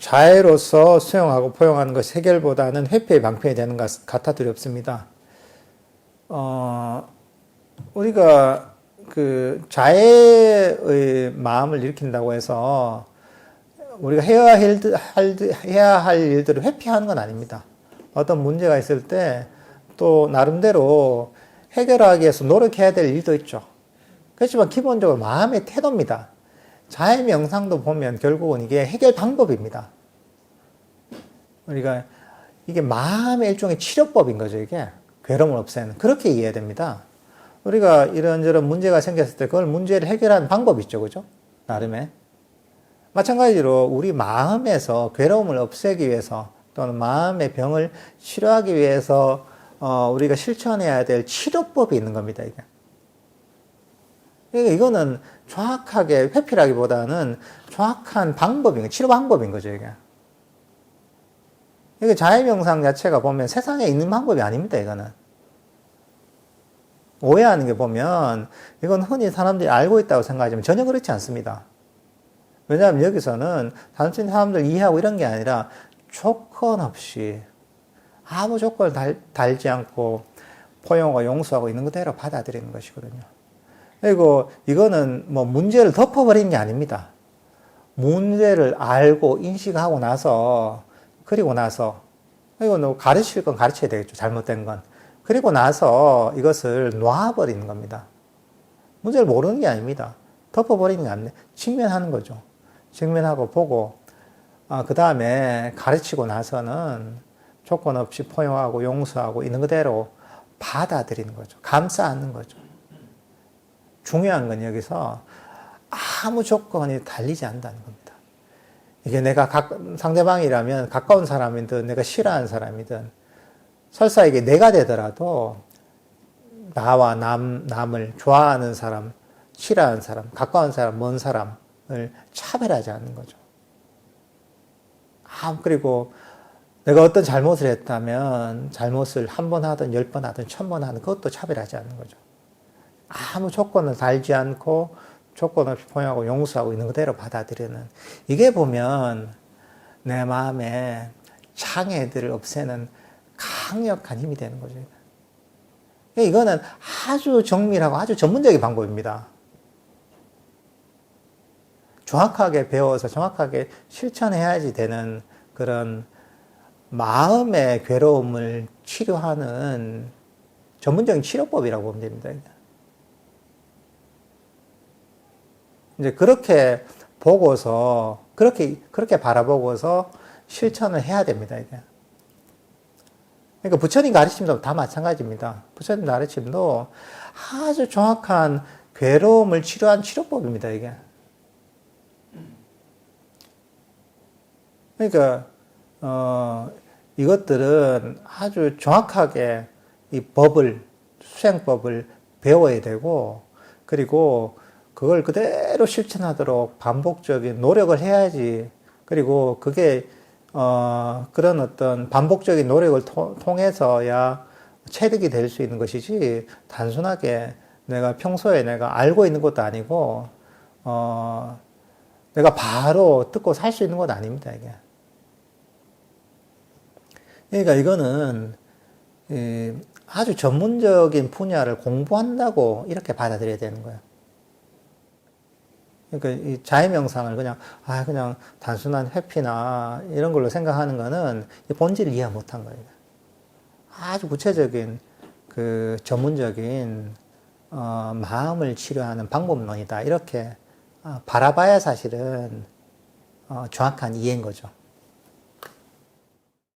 자해로서 수용하고 포용하는 것이 해결보다는 회피의 방편이 되는 것 같아 두렵습니다. 어, 우리가 그 자해의 마음을 일으킨다고 해서 우리가 해야 할, 해야 할 일들을 회피하는 건 아닙니다. 어떤 문제가 있을 때 또 나름대로 해결하기 위해서 노력해야 될 일도 있죠. 그렇지만 기본적으로 마음의 태도입니다. 자해 명상도 보면 결국은 이게 해결 방법입니다. 우리가 이게 마음의 일종의 치료법인 거죠, 이게. 괴로움을 없애는. 그렇게 이해해야 됩니다. 우리가 이런저런 문제가 생겼을 때 그걸 문제를 해결하는 방법이 있죠, 그죠? 나름의. 마찬가지로 우리 마음에서 괴로움을 없애기 위해서 또는 마음의 병을 치료하기 위해서 어, 우리가 실천해야 될 치료법이 있는 겁니다, 이게. 그러니까 이거는 정확하게 회피라기보다는 정확한 방법인 거, 치료 방법인 거죠, 이게. 이게 자해명상 자체가 보면 세상에 있는 방법이 아닙니다, 이거는. 오해하는 게 보면 이건 흔히 사람들이 알고 있다고 생각하지만 전혀 그렇지 않습니다. 왜냐하면 여기서는 단순히 사람들 이해하고 이런 게 아니라 조건 없이 아무 조건을 달, 달지 않고 포용하고 용서하고 있는 그대로 받아들이는 것이거든요. 그리고 이거는 뭐 문제를 덮어버리는 게 아닙니다. 문제를 알고 인식하고 나서 그리고 나서 이거 너 가르칠 건 가르쳐야 되겠죠. 잘못된 건. 그리고 나서 이것을 놔버리는 겁니다. 문제를 모르는 게 아닙니다. 덮어버리는 게 아니에요. 직면하는 거죠. 직면하고 보고 아, 그 다음에 가르치고 나서는 조건 없이 포용하고 용서하고 있는 그대로 받아들이는 거죠. 감싸 안는 거죠. 중요한 건 여기서 아무 조건이 달리지 않는다는 겁니다. 이게 내가 가, 상대방이라면 가까운 사람이든 내가 싫어하는 사람이든 설사 이게 내가 되더라도 나와 남, 남을 좋아하는 사람, 싫어하는 사람, 가까운 사람, 먼 사람을 차별하지 않는 거죠. 아, 그리고 내가 어떤 잘못을 했다면 잘못을 한 번 하든 열 번 하든 천 번 하든 그것도 차별하지 않는 거죠. 아무 조건을 달지 않고 조건 없이 포용하고 용서하고 있는 그대로 받아들이는 이게 보면 내 마음에 장애들을 없애는 강력한 힘이 되는 거죠. 이거는 아주 정밀하고 아주 전문적인 방법입니다. 정확하게 배워서 정확하게 실천해야지 되는 그런 마음의 괴로움을 치료하는 전문적인 치료법이라고 보면 됩니다. 이제 그렇게 보고서 그렇게 그렇게 바라보고서 실천을 해야 됩니다. 이게. 그러니까 부처님 가르침도 다 마찬가지입니다. 부처님 가르침도 아주 정확한 괴로움을 치료한 치료법입니다. 이게. 그러니까 어, 이것들은 아주 정확하게 이 법을 수행법을 배워야 되고 그리고 그걸 그대로 실천하도록 반복적인 노력을 해야지. 그리고 그게 어, 그런 어떤 반복적인 노력을 통, 통해서야 체득이 될 수 있는 것이지 단순하게 내가 평소에 내가 알고 있는 것도 아니고 어, 내가 바로 듣고 살 수 있는 것 아닙니다 이게. 그러니까 이거는 아주 전문적인 분야를 공부한다고 이렇게 받아들여야 되는 거예요. 그러니까 이 자해명상을 그냥 아 그냥 단순한 회피나 이런 걸로 생각하는 거는 본질을 이해 못한 거예요. 아주 구체적인 그 전문적인 어, 마음을 치료하는 방법론이다 이렇게 어, 바라봐야 사실은 어, 정확한 이해인 거죠.